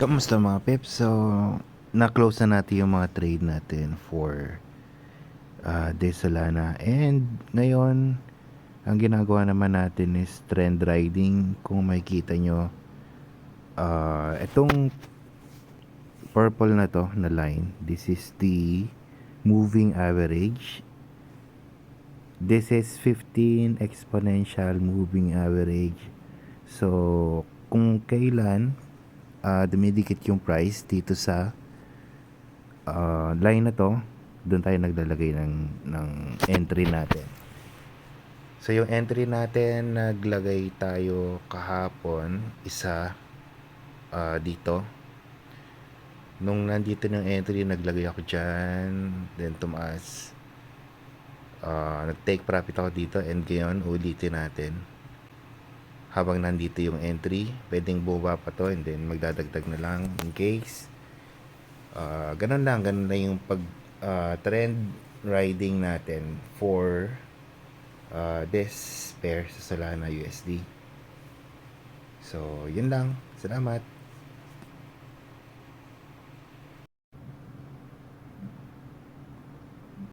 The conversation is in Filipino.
Kamusta mga peps? So, na-close na natin yung mga trade natin for uh, Desolana. And ngayon, ang ginagawa naman natin is trend riding. Kung makikita nyo, uh, itong purple na to na line, this is the moving average. This is 15 exponential moving average. So, kung kailan uh, dumidikit yung price dito sa uh, line na to, doon tayo naglalagay ng, ng entry natin. So, yung entry natin, naglagay tayo kahapon, isa uh, dito. Nung nandito ng entry, naglagay ako dyan, then tumaas. Uh, nag-take profit ako dito and ngayon ulitin natin habang nandito yung entry pwedeng bumaba pa to and then magdadagdag na lang in case. Uh, ganun lang ganun lang yung pag uh, trend riding natin for uh, this pair sa Solana USD so yun lang. Salamat